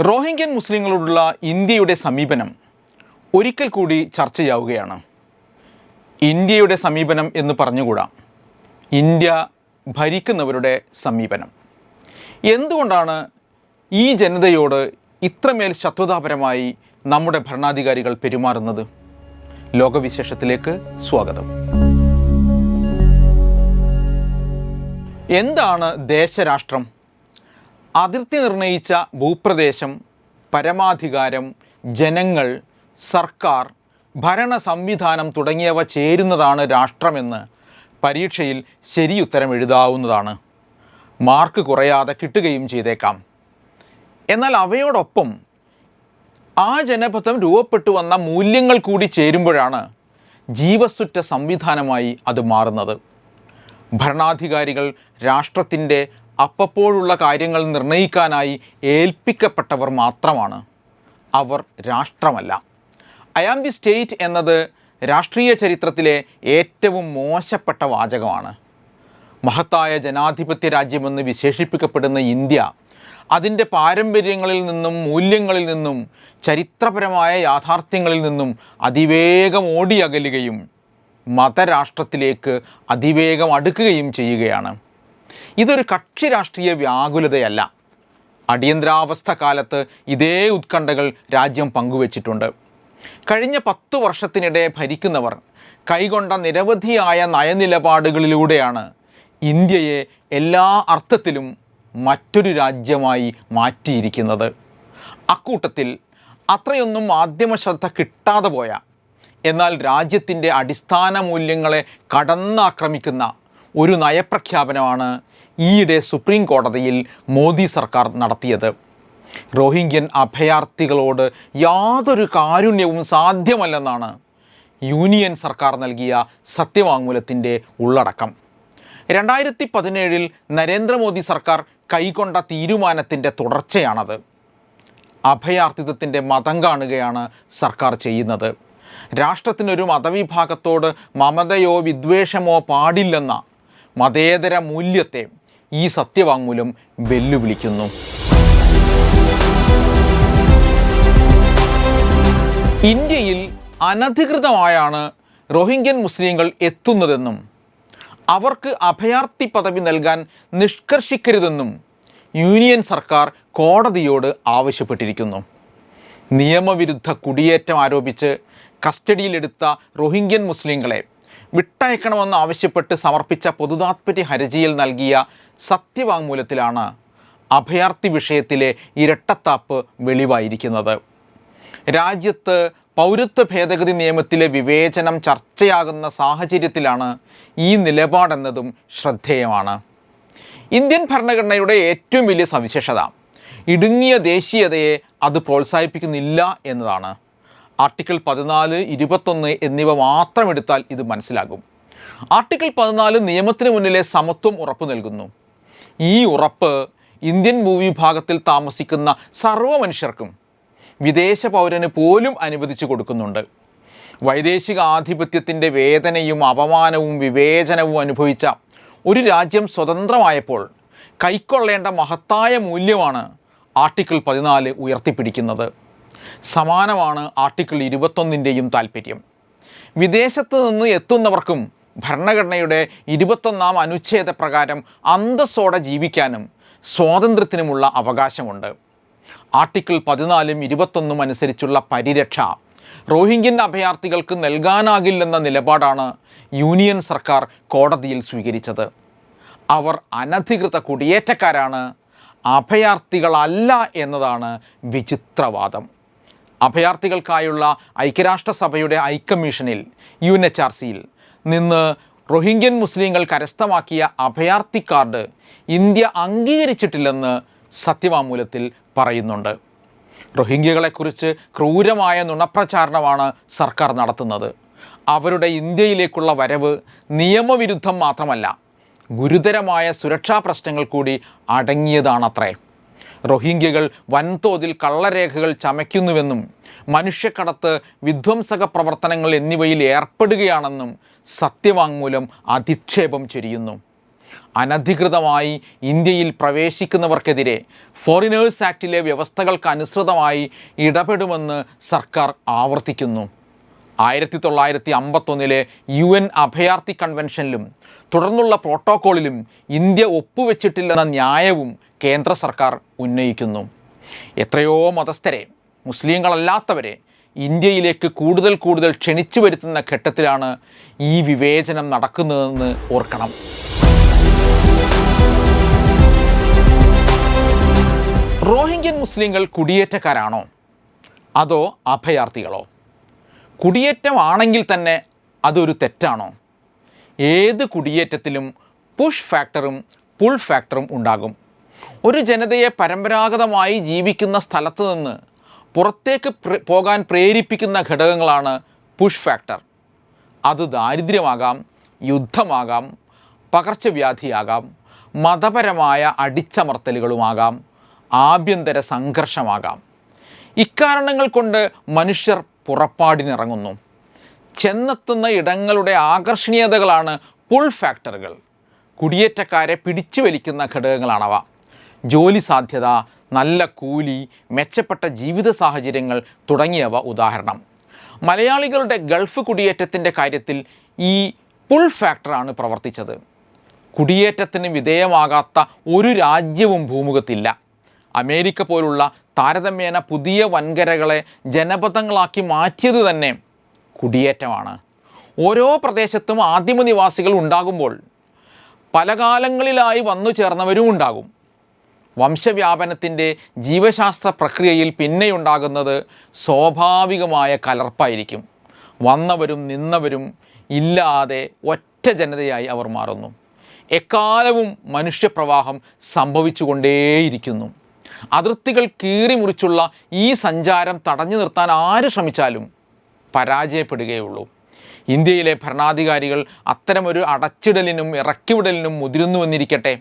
റോഹിംഗ്യൻ മുസ്ലിങ്ങളോടുള്ള ഇന്ത്യയുടെ സമീപനം ഒരിക്കൽ കൂടി ചർച്ച ചർച്ചയാവുകയാണ് ഇന്ത്യയുടെ സമീപനം എന്ന് പറഞ്ഞുകൂടാ? ഇന്ത്യ ഭരിക്കുന്നവരുടെ സമീപനം. എന്തുകൊണ്ടാണ് ഈ ജനതയോട് ഇത്രമേൽ ശത്രുതാപരമായി നമ്മുടെ ഭരണാധികാരികൾ പെരുമാറുന്നത്? ലോകവിശേഷത്തിലേക്ക് സ്വാഗതം. എന്താണ് ദേശരാഷ്ട്രം? അതിർത്തി നിർണയിച്ച ഭൂപ്രദേശം പരമാധികാരം ജനങ്ങൾ സർക്കാർ ഭരണ സംവിധാനം തുടങ്ങിയവ ചേരുന്നതാണ് രാഷ്ട്രമെന്ന് പരീക്ഷയിൽ ശരിയുത്തരം എഴുതാവുന്നതാണ്. മാർക്ക് കുറയാതെ കിട്ടുകയും ചെയ്തേക്കാം. എന്നാൽ അവയോടൊപ്പം ആ ജനപഥം രൂപപ്പെട്ടു വന്ന മൂല്യങ്ങൾ കൂടി ചേരുമ്പോഴാണ് ജീവസുറ്റ സംവിധാനമായി അത് മാറുന്നത്. ഭരണാധികാരികൾ രാഷ്ട്രത്തിന്റെ അപ്പപ്പോഴുള്ള കാര്യങ്ങൾ നിർണയിക്കാനായി ഏൽപ്പിക്കപ്പെട്ടവർ മാത്രമാണ്. അവർ രാഷ്ട്രമല്ല. ഐ ആം ദി സ്റ്റേറ്റ് എന്നത് രാഷ്ട്രീയ ചരിത്രത്തിലെ ഏറ്റവും മോശപ്പെട്ട വാചകമാണ്. മഹത്തായ ജനാധിപത്യ രാജ്യമെന്ന് വിശേഷിപ്പിക്കപ്പെടുന്ന ഇന്ത്യ അതിന്റെ പാരമ്പര്യങ്ങളിൽ നിന്നും മൂല്യങ്ങളിൽ നിന്നും ചരിത്രപരമായ യാഥാർത്ഥ്യങ്ങളിൽ നിന്നും അതിവേഗം ഓടിയകലുകയും മതരാഷ്ട്രത്തിലേക്ക് അതിവേഗം അടുക്കുകയും ചെയ്യുകയാണ്. ഇതൊരു കക്ഷി രാഷ്ട്രീയ വ്യാകുലതയല്ല. അടിയന്തരാവസ്ഥ കാലത്ത് ഇതേ ഉത്കണ്ഠകൾ രാജ്യം പങ്കുവച്ചിട്ടുണ്ട്. കഴിഞ്ഞ പത്തു വർഷത്തിനിടെ ഭരിക്കുന്നവർ കൈകൊണ്ട നിരവധിയായ നയനിലപാടുകളിലൂടെയാണ് ഇന്ത്യയെ എല്ലാ അർത്ഥത്തിലും മറ്റൊരു രാജ്യമായി മാറ്റിയിരിക്കുന്നത്. അക്കൂട്ടത്തിൽ അത്രയൊന്നും മാധ്യമ ശ്രദ്ധ കിട്ടാതെ പോയ എന്നാൽ രാജ്യത്തിന്റെ അടിസ്ഥാന മൂല്യങ്ങളെ കടന്നാക്രമിക്കുന്ന ഒരു നയപ്രഖ്യാപനമാണ് ഈയിടെ സുപ്രീം കോടതിയിൽ മോദി സർക്കാർ നടത്തിയത്. റോഹിംഗ്യൻ അഭയാർത്ഥികളോട് യാതൊരു കാരുണ്യവും സാധ്യമല്ലെന്നാണ് യൂണിയൻ സർക്കാർ നൽകിയ സത്യവാങ്മൂലത്തിന്റെ ഉള്ളടക്കം. രണ്ടായിരത്തി പതിനേഴിൽ നരേന്ദ്രമോദി സർക്കാർ കൈക്കൊണ്ട തീരുമാനത്തിന്റെ തുടർച്ചയാണത്. അഭയാർത്ഥിത്വത്തിന്റെ മതം കാണുകയാണ് സർക്കാർ ചെയ്യുന്നത്. രാഷ്ട്രത്തിനൊരു മതവിഭാഗത്തോട് മമതയോ വിദ്വേഷമോ പാടില്ലെന്ന മതേതര മൂല്യത്തെ ഈ സത്യവാങ്മൂലം വെല്ലുവിളിക്കുന്നു. ഇന്ത്യയിൽ അനധികൃതമായാണ് റോഹിംഗ്യൻ മുസ്ലിങ്ങൾ എത്തുന്നതെന്നും അവർക്ക് അഭയാർത്ഥി പദവി നൽകാൻ നിഷ്കർഷിക്കരുതെന്നും യൂണിയൻ സർക്കാർ കോടതിയോട് ആവശ്യപ്പെട്ടിരിക്കുന്നു. നിയമവിരുദ്ധ കുടിയേറ്റം ആരോപിച്ച് കസ്റ്റഡിയിലെടുത്ത റോഹിംഗ്യൻ മുസ്ലിങ്ങളെ വിട്ടയക്കണമെന്ന് ആവശ്യപ്പെട്ട് സമർപ്പിച്ച പൊതുതാത്പര്യ ഹർജിയിൽ നൽകിയ സത്യവാങ്മൂലത്തിലാണ് അഭയാർത്ഥി വിഷയത്തിലെ ഇരട്ടത്താപ്പ് വെളിവായിരിക്കുന്നത്. രാജ്യത്ത് പൗരത്വ ഭേദഗതി നിയമത്തിലെ വിവേചനം ചർച്ചയാകുന്ന സാഹചര്യത്തിലാണ് ഈ നിലപാടെന്നതും ശ്രദ്ധേയമാണ്. ഇന്ത്യൻ ഭരണഘടനയുടെ ഏറ്റവും വലിയ സവിശേഷത ഇടുങ്ങിയ ദേശീയതയെ അത് പ്രോത്സാഹിപ്പിക്കുന്നില്ല എന്നതാണ്. ആർട്ടിക്കിൾ പതിനാല് ഇരുപത്തൊന്ന് എന്നിവ മാത്രം എടുത്താൽ ഇത് മനസ്സിലാകും. ആർട്ടിക്കിൾ പതിനാല് നിയമത്തിന് മുന്നിലെ സമത്വം ഉറപ്പു നൽകുന്നു. ഈ ഉറപ്പ് ഇന്ത്യൻ ഭൂവിഭാഗത്തിൽ താമസിക്കുന്ന സർവ മനുഷ്യർക്കും വിദേശ പൗരന് പോലും അനുവദിച്ചു കൊടുക്കുന്നുണ്ട്. വൈദേശിക ആധിപത്യത്തിന്റെ വേദനയും അപമാനവും വിവേചനവും അനുഭവിച്ച ഒരു രാജ്യം സ്വതന്ത്രമായപ്പോൾ കൈക്കൊള്ളേണ്ട മഹത്തായ മൂല്യമാണ് ആർട്ടിക്കിൾ പതിനാല് ഉയർത്തിപ്പിടിക്കുന്നത്. സമാനമാണ് ആർട്ടിക്കിൾ ഇരുപത്തൊന്നിന്റെയും താല്പര്യം വിദേശത്ത് നിന്ന് എത്തുന്നവർക്കും ഭരണഘടനയുടെ ഇരുപത്തൊന്നാം അനുച്ഛേദ പ്രകാരം അന്തസ്സോടെ ജീവിക്കാനും സ്വാതന്ത്ര്യത്തിനുമുള്ള അവകാശമുണ്ട്. ആർട്ടിക്കിൾ പതിനാലും ഇരുപത്തൊന്നും അനുസരിച്ചുള്ള പരിരക്ഷ റോഹിംഗ്യൻ അഭയാർത്ഥികൾക്ക് നൽകാനാകില്ലെന്ന നിലപാടാണ് യൂണിയൻ സർക്കാർ കോടതിയിൽ സ്വീകരിച്ചത്. അവർ അനധികൃത കുടിയേറ്റക്കാരാണ് അഭയാർത്ഥികളല്ല എന്നതാണ് വിചിത്രവാദം. അഭയാർത്ഥികൾക്കായുള്ള ഐക്യരാഷ്ട്രസഭയുടെ ഐക്കമ്മീഷനിൽ യു എൻ എച്ച് ആർ സിയിൽ നിന്ന് റോഹിംഗ്യൻ മുസ്ലിങ്ങൾ കരസ്ഥമാക്കിയ അഭയാർത്ഥി കാർഡ് ഇന്ത്യ അംഗീകരിച്ചിട്ടില്ലെന്ന് സത്യവാമൂലത്തിൽ പറയുന്നുണ്ട്. റോഹിംഗ്യകളെക്കുറിച്ച് ക്രൂരമായ നുണപ്രചാരണമാണ് സർക്കാർ നടത്തുന്നത്. അവരുടെ ഇന്ത്യയിലേക്കുള്ള വരവ് നിയമവിരുദ്ധം മാത്രമല്ല ഗുരുതരമായ സുരക്ഷാ പ്രശ്നങ്ങൾ കൂടി അടങ്ങിയതാണത്രേ. റോഹിംഗ്യകൾ വൻതോതിൽ കള്ളരേഖകൾ ചമയ്ക്കുന്നുവെന്നും മനുഷ്യക്കടത്ത് വിധ്വംസക പ്രവർത്തനങ്ങൾ എന്നിവയിൽ ഏർപ്പെടുകയാണെന്നും സത്യവാങ്മൂലം അധിക്ഷേപം ചൊരിയുന്നു. അനധികൃതമായി ഇന്ത്യയിൽ പ്രവേശിക്കുന്നവർക്കെതിരെ ഫോറിനേഴ്സ് ആക്ടിലെ വ്യവസ്ഥകൾക്ക് അനുസൃതമായി ഇടപെടുമെന്ന് സർക്കാർ ആവർത്തിക്കുന്നു. ആയിരത്തി തൊള്ളായിരത്തി അമ്പത്തൊന്നിലെ യു എൻ അഭയാർത്ഥി കൺവെൻഷനിലും തുടർന്നുള്ള പ്രോട്ടോക്കോളിലും ഇന്ത്യ ഒപ്പുവെച്ചിട്ടില്ലെന്ന ന്യായവും കേന്ദ്ര സർക്കാർ ഉന്നയിക്കുന്നു. എത്രയോ മതസ്ഥരെ മുസ്ലിങ്ങളല്ലാത്തവരെ ഇന്ത്യയിലേക്ക് കൂടുതൽ കൂടുതൽ ക്ഷണിച്ചു വരുത്തുന്ന ഘട്ടത്തിലാണ് ഈ വിവേചനം നടക്കുന്നതെന്ന് ഓർക്കണം. റോഹിംഗ്യൻ മുസ്ലിങ്ങൾ കുടിയേറ്റക്കാരാണോ? അതോ അഭയാർത്ഥികളോ? കുടിയേറ്റമാണെങ്കിൽ തന്നെ അതൊരു തെറ്റാണോ? ഏത് കുടിയേറ്റത്തിലും പുഷ് ഫാക്ടറും പുൾ ഫാക്ടറും ഉണ്ടാകും. ഒരു ജനതയെ പരമ്പരാഗതമായി ജീവിക്കുന്ന സ്ഥലത്ത് നിന്ന് പുറത്തേക്ക് പോകാൻ പ്രേരിപ്പിക്കുന്ന ഘടകങ്ങളാണ് പുഷ് ഫാക്ടർ അത് ദാരിദ്ര്യമാകാം യുദ്ധമാകാം പകർച്ചവ്യാധിയാകാം മതപരമായ അടിച്ചമർത്തലുകളുമാകാം ആഭ്യന്തര സംഘർഷമാകാം. ഇക്കാരണങ്ങൾ കൊണ്ട് മനുഷ്യർ പുറപ്പാടിനിറങ്ങുന്നു. ചെന്നെത്തുന്ന ഇടങ്ങളുടെ ആകർഷണീയതകളാണ് പുൾ ഫാക്ടറുകൾ കുടിയേറ്റക്കാരെ പിടിച്ചു വലിക്കുന്ന ഘടകങ്ങളാണവ. ജോലി സാധ്യത നല്ല കൂലി മെച്ചപ്പെട്ട ജീവിത സാഹചര്യങ്ങൾ തുടങ്ങിയവ ഉദാഹരണം. മലയാളികളുടെ ഗൾഫ് കുടിയേറ്റത്തിന്റെ കാര്യത്തിൽ ഈ പുൾ ഫാക്ടറാണ് പ്രവർത്തിച്ചത്. കുടിയേറ്റത്തിന് വിധേയമാകാത്ത ഒരു രാജ്യവും ഭൂമുഖത്തില്ല. അമേരിക്ക പോലുള്ള താരതമ്യേന പുതിയ വൻകരകളെ ജനപദങ്ങളാക്കി മാറ്റിയത് തന്നെ കുടിയേറ്റമാണ്. ഓരോ പ്രദേശത്തും ആദിമ നിവാസികൾ ഉണ്ടാകുമ്പോൾ പല കാലങ്ങളിലായി വന്നു ചേർന്നവരും ഉണ്ടാകും. വംശവ്യാപനത്തിന്റെ ജീവശാസ്ത്ര പ്രക്രിയയിൽ പിന്നെയുണ്ടാകുന്നത് സ്വാഭാവികമായ കലർപ്പായിരിക്കും. വന്നവരും നിന്നവരും ഇല്ലാതെ ഒറ്റ ജനതയായി അവർ മാറുന്നു. എക്കാലവും മനുഷ്യപ്രവാഹം സംഭവിച്ചുകൊണ്ടേയിരിക്കുന്നു. അതിർത്തികൾ കീറി മുറിച്ചുള്ള ഈ സഞ്ചാരം തടഞ്ഞു നിർത്താൻ ആര് ശ്രമിച്ചാലും പരാജയപ്പെടുകയുള്ളൂ. ഇന്ത്യയിലെ ഭരണാധികാരികൾ അത്തരമൊരു അടച്ചിടലിനും ഇറക്കിവിടലിനും മുതിരുന്നുവെന്നിരിക്കട്ടെ.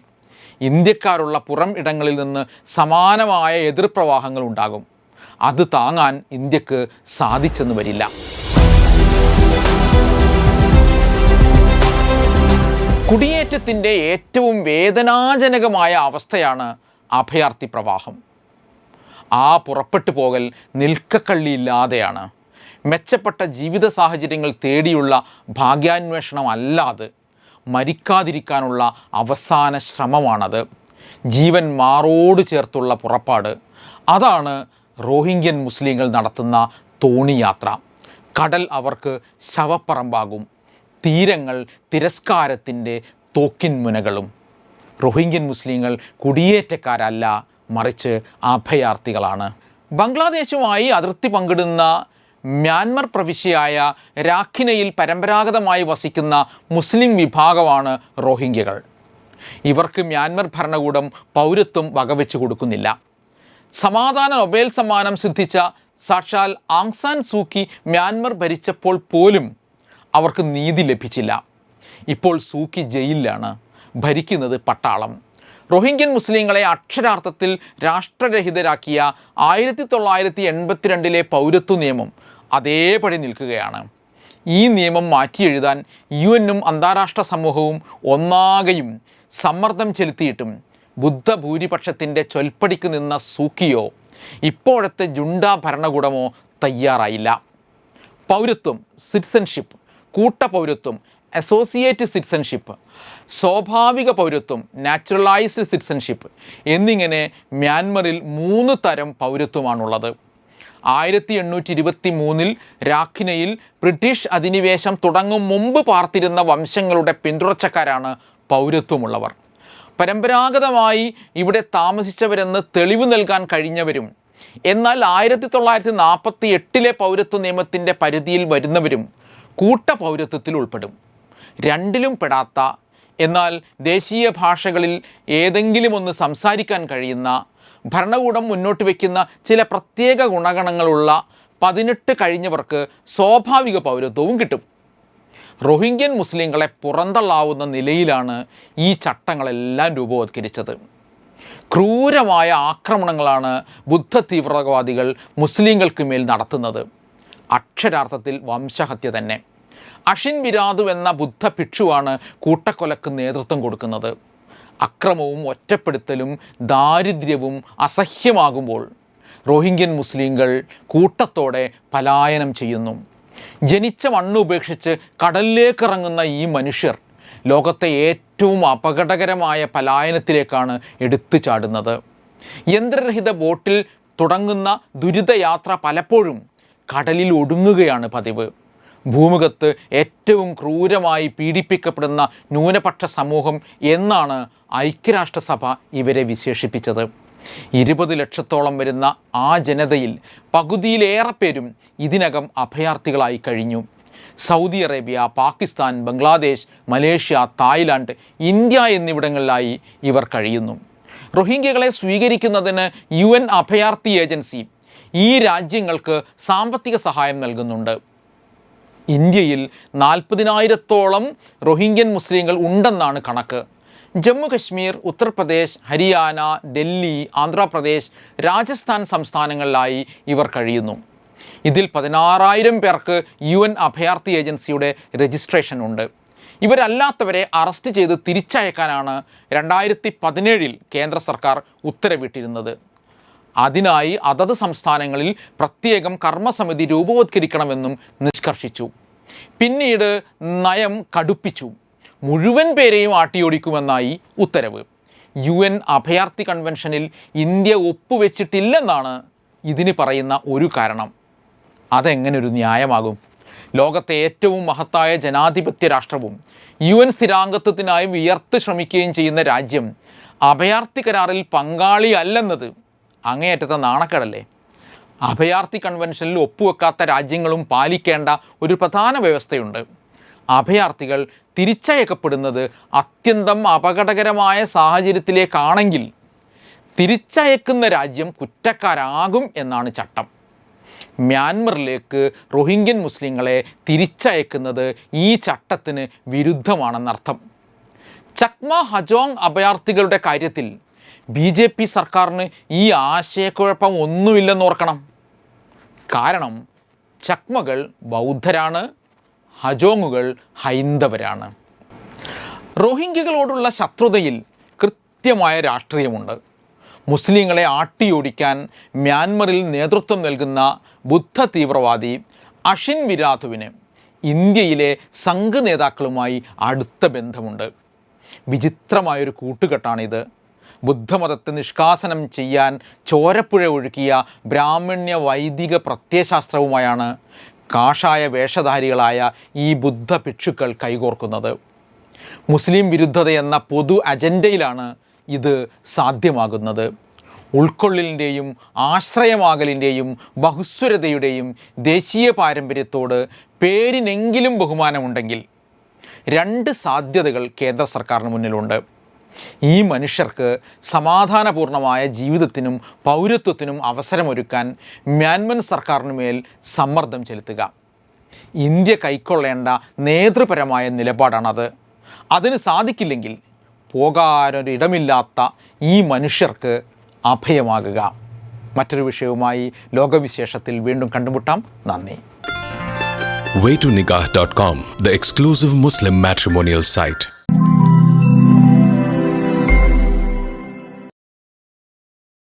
ഇന്ത്യക്കാരുള്ള പുറം ഇടങ്ങളിൽ നിന്ന് സമാനമായ എതിർപ്രവാഹങ്ങൾ ഉണ്ടാകും. അത് താങ്ങാൻ ഇന്ത്യയ്ക്ക് സാധിച്ചെന്ന് വരില്ല. കുടിയേറ്റത്തിന്റെ ഏറ്റവും വേദനാജനകമായ അവസ്ഥയാണ് അഭയാർത്ഥി പ്രവാഹം. ആ പുറപ്പെട്ടു പോകൽ നിൽക്കക്കള്ളിയില്ലാതെയാണ്. മെച്ചപ്പെട്ട ജീവിത സാഹചര്യങ്ങൾ തേടിയുള്ള ഭാഗ്യാന്വേഷണമല്ലാതെ മരിക്കാതിരിക്കാനുള്ള അവസാന ശ്രമമാണത്. ജീവൻ മാറോട് ചേർത്തുള്ള പുറപ്പാട്. അതാണ് റോഹിംഗ്യൻ മുസ്ലിങ്ങൾ നടത്തുന്ന തോണിയാത്ര. കടൽ അവർക്ക് ശവപ്പറമ്പാകും. തീരങ്ങൾ തിരസ്കാരത്തിന്റെ തോക്കിൻ മുനകളും റോഹിംഗ്യൻ മുസ്ലിങ്ങൾ കുടിയേറ്റക്കാരല്ല മറിച്ച് അഭയാർത്ഥികളാണ്. ബംഗ്ലാദേശുമായി അതിർത്തി പങ്കിടുന്ന മ്യാൻമർ പ്രവിശ്യയായ രാഖിനയിൽ പരമ്പരാഗതമായി വസിക്കുന്ന മുസ്ലിം വിഭാഗമാണ് റോഹിംഗ്യകൾ. ഇവർക്ക് മ്യാൻമർ ഭരണകൂടം പൗരത്വം വകവെച്ചു കൊടുക്കുന്നില്ല. സമാധാന നൊബേൽ സമ്മാനം സിദ്ധിച്ച സാക്ഷാൽ ആങ്സാൻ സൂക്കി മ്യാൻമർ ഭരിച്ചപ്പോൾ പോലും അവർക്ക് നീതി ലഭിച്ചില്ല. ഇപ്പോൾ സൂക്കി ജയിലിലാണ്. ഭരിക്കുന്നത് പട്ടാളം. റോഹിംഗ്യൻ മുസ്ലിങ്ങളെ അക്ഷരാർത്ഥത്തിൽ രാഷ്ട്രരഹിതരാക്കിയ ആയിരത്തി തൊള്ളായിരത്തി എൺപത്തിരണ്ടിലെ പൗരത്വ നിയമം അതേപടി നിൽക്കുകയാണ്. ഈ നിയമം മാറ്റിയെഴുതാൻ യു എന്നും അന്താരാഷ്ട്ര സമൂഹവും ഒന്നാകെയും സമ്മർദ്ദം ചെലുത്തിയിട്ടും ബുദ്ധഭൂരിപക്ഷത്തിന്റെ ചൊൽപ്പടിക്ക് നിന്ന സൂക്കിയോ ഇപ്പോഴത്തെ ജുണ്ടാ ഭരണകൂടമോ തയ്യാറായില്ല. പൗരത്വം സിറ്റിസൺഷിപ്പ് കൂട്ടപൗരത്വം അസോസിയേറ്റ് സിറ്റിസൺഷിപ്പ് സ്വാഭാവിക പൗരത്വം നാച്ചുറലൈസ്ഡ് സിറ്റിസൺഷിപ്പ് എന്നിങ്ങനെ മ്യാൻമറിൽ മൂന്ന് തരം പൗരത്വമാണുള്ളത്. ആയിരത്തി എണ്ണൂറ്റി ഇരുപത്തി മൂന്നിൽ രാഖിനയിൽ ബ്രിട്ടീഷ് അധിനിവേശം തുടങ്ങും മുമ്പ് പാർത്തിരുന്ന വംശങ്ങളുടെ പിന്തുടർച്ചക്കാരാണ് പൗരത്വമുള്ളവർ. പരമ്പരാഗതമായി ഇവിടെ താമസിച്ചവരെന്ന് തെളിവ് നൽകാൻ കഴിഞ്ഞവരും എന്നാൽ ആയിരത്തി തൊള്ളായിരത്തി നാൽപ്പത്തി എട്ടിലെ പൗരത്വ നിയമത്തിന്റെ പരിധിയിൽ വരുന്നവരും കൂട്ട പൗരത്വത്തിൽ ഉൾപ്പെടും. രണ്ടിലും പെടാത്ത എന്നാൽ ദേശീയ ഭാഷകളിൽ ഏതെങ്കിലും ഒന്ന് സംസാരിക്കാൻ കഴിയുന്ന ഭരണകൂടം മുന്നോട്ട് വയ്ക്കുന്ന ചില പ്രത്യേക ഗുണഗണങ്ങളുള്ള പതിനെട്ട് കഴിഞ്ഞവർക്ക് സ്വാഭാവിക പൗരത്വവും കിട്ടും. റോഹിംഗ്യൻ മുസ്ലിങ്ങളെ പുറന്തള്ളാവുന്ന നിലയിലാണ് ഈ ചട്ടങ്ങളെല്ലാം രൂപവത്കരിച്ചത്. ക്രൂരമായ ആക്രമണങ്ങളാണ് ബുദ്ധ തീവ്രവാദികൾ മുസ്ലിങ്ങൾക്ക് മേൽ നടത്തുന്നത്. അക്ഷരാർത്ഥത്തിൽ വംശഹത്യ തന്നെ. അഷിൻ വിരാതു എന്ന ബുദ്ധ ഭിക്ഷുവാണ് കൂട്ടക്കൊലക്ക് നേതൃത്വം കൊടുക്കുന്നത്. അക്രമവും ഒറ്റപ്പെടുത്തലും ദാരിദ്ര്യവും അസഹ്യമാകുമ്പോൾ റോഹിംഗ്യൻ മുസ്ലിങ്ങൾ കൂട്ടത്തോടെ പലായനം ചെയ്യുന്നു. ജനിച്ച മണ്ണ് ഉപേക്ഷിച്ച് കടലിലേക്കിറങ്ങുന്ന ഈ മനുഷ്യർ ലോകത്തെ ഏറ്റവും അപകടകരമായ പലായനത്തിലേക്കാണ് എടുത്തു ചാടുന്നത്. യന്ത്രരഹിത ബോട്ടിൽ തുടങ്ങുന്ന ദുരിതയാത്ര പലപ്പോഴും കടലിൽ ഒടുങ്ങുകയാണ് പതിവ്. ഭൂമുഖത്ത് ഏറ്റവും ക്രൂരമായി പീഡിപ്പിക്കപ്പെടുന്ന ന്യൂനപക്ഷ സമൂഹം എന്നാണ് ഐക്യരാഷ്ട്രസഭ ഇവരെ വിശേഷിപ്പിച്ചത്. ഇരുപത് ലക്ഷത്തോളം വരുന്ന ആ ജനതയിൽ പകുതിയിലേറെ പേരും ഇതിനകം അഭയാർത്ഥികളായി കഴിഞ്ഞു. Saudi Arabia Pakistan Bangladesh Malaysia Thailand India എന്നിവിടങ്ങളിലായി ഇവർ കഴിയുന്നു. റോഹിംഗ്യകളെ സ്വീകരിക്കുന്നതിന് യു എൻ അഭയാർത്ഥി ഏജൻസി ഈ രാജ്യങ്ങൾക്ക് സാമ്പത്തിക സഹായം നൽകുന്നുണ്ട്. ഇന്ത്യയിൽ നാൽപ്പതിനായിരത്തോളം റോഹിംഗ്യൻ മുസ്ലിങ്ങൾ ഉണ്ടെന്നാണ് കണക്ക്. ജമ്മു കശ്മീർ ഉത്തർപ്രദേശ് ഹരിയാന ഡൽഹി ആന്ധ്രാപ്രദേശ് രാജസ്ഥാൻ സംസ്ഥാനങ്ങളിലായി ഇവർ കഴിയുന്നു. ഇതിൽ പതിനാറായിരം പേർക്ക് യു എൻ അഭയാർത്ഥി ഏജൻസിയുടെ രജിസ്ട്രേഷൻ ഉണ്ട്. ഇവരല്ലാത്തവരെ അറസ്റ്റ് ചെയ്ത് തിരിച്ചയക്കാനാണ് രണ്ടായിരത്തി പതിനേഴിൽ കേന്ദ്ര സർക്കാർ ഉത്തരവിട്ടിരുന്നത്. അതിനായി അതത് സംസ്ഥാനങ്ങളിൽ പ്രത്യേകം കർമ്മസമിതി രൂപവത്കരിക്കണമെന്നും നിഷ്കർഷിച്ചു. പിന്നീട് നയം കടുപ്പിച്ചു. മുഴുവൻ പേരെയും ആട്ടിയോടിക്കുമെന്നായി ഉത്തരവ്. യു എൻ അഭയാർത്ഥി കൺവെൻഷനിൽ ഇന്ത്യ ഒപ്പുവെച്ചിട്ടില്ലെന്നാണ് ഇതിന് പറയുന്ന ഒരു കാരണം. അതെങ്ങനെ ഒരു ന്യായമാകും? ലോകത്തെ ഏറ്റവും മഹത്തായ ജനാധിപത്യ രാഷ്ട്രവും യു എൻ സ്ഥിരാംഗത്വത്തിനായി വിയർത്ത് ശ്രമിക്കുകയും ചെയ്യുന്ന രാജ്യം അഭയാർത്ഥി കരാറിൽ പങ്കാളിയല്ലെന്നത് അങ്ങേയറ്റത്തെ നാണക്കേടല്ലേ? അഭയാർത്ഥി കൺവെൻഷനിൽ ഒപ്പുവെക്കാത്ത രാജ്യങ്ങളും പാലിക്കേണ്ട ഒരു പ്രധാന വ്യവസ്ഥയുണ്ട്. അഭയാർത്ഥികൾ തിരിച്ചയക്കപ്പെടുന്നത് അത്യന്തം അപകടകരമായ സാഹചര്യത്തിലേക്കാണെങ്കിൽ തിരിച്ചയക്കുന്ന രാജ്യം കുറ്റക്കാരാകും എന്നാണ് ചട്ടം. മ്യാൻമറിലേക്ക് റോഹിംഗ്യൻ മുസ്ലിങ്ങളെ തിരിച്ചയക്കുന്നത് ഈ ചട്ടത്തിന് വിരുദ്ധമാണെന്നർത്ഥം. ചക്മ ഹജോങ് അഭയാർത്ഥികളുടെ കാര്യത്തിൽ ബി ജെ പി സർക്കാരിന് ഈ ആശയക്കുഴപ്പം ഒന്നുമില്ലെന്ന് ഓർക്കണം. കാരണം ചക്മകൾ ബൗദ്ധരാണ് ഹജോങ്ങുകൾ ഹൈന്ദവരാണ്. റോഹിംഗ്യകളോടുള്ള ശത്രുതയിൽ കൃത്യമായ രാഷ്ട്രീയമുണ്ട്. മുസ്ലിങ്ങളെ ആട്ടിയോടിക്കാൻ മ്യാൻമറിൽ നേതൃത്വം നൽകുന്ന ബുദ്ധ തീവ്രവാദി അഷിൻ വിരാധുവിന് ഇന്ത്യയിലെ സംഘ് നേതാക്കളുമായി അടുത്ത ബന്ധമുണ്ട്. വിചിത്രമായൊരു കൂട്ടുകെട്ടാണിത്. ബുദ്ധമതത്തെ നിഷ്കാസനം ചെയ്യാൻ ചോരപ്പുഴ ഒഴുക്കിയ ബ്രാഹ്മണ്യ വൈദിക പ്രത്യയശാസ്ത്രവുമായാണ് കാഷായ വേഷധാരികളായ ഈ ബുദ്ധ ഭിക്ഷുക്കൾ കൈകോർക്കുന്നത്. മുസ്ലിം വിരുദ്ധത എന്ന പൊതു അജണ്ടയിലാണ് ഇത് സാധ്യമാകുന്നത്. ഉൾക്കൊള്ളലിന്റെയും ആശ്രയമാകലിന്റെയും ബഹുസ്വരതയുടെയും ദേശീയ പാരമ്പര്യത്തോട് പേരിനെങ്കിലും ബഹുമാനമുണ്ടെങ്കിൽ രണ്ട് സാധ്യതകൾ കേന്ദ്ര സർക്കാരിന് മുന്നിലുണ്ട്. ഈ മനുഷ്യർക്ക് സമാധാനപൂർണമായ ജീവിതത്തിനും പൗരത്വത്തിനും അവസരമൊരുക്കാൻ മ്യാൻമർ സർക്കാരിന് മേൽ സമ്മർദ്ദം ചെലുത്തുക. ഇന്ത്യ കൈക്കൊള്ളേണ്ട നേതൃപരമായ നിലപാടാണത്. അതിന് സാധിക്കില്ലെങ്കിൽ പോകാനൊരിടമില്ലാത്ത ഈ മനുഷ്യർക്ക് അഭയമാകുക. മറ്റൊരു വിഷയവുമായി ലോകവിശേഷത്തിൽ വീണ്ടും കണ്ടുമുട്ടാം. നന്ദി. Waytonikah.com, the exclusive Muslim matrimonial site.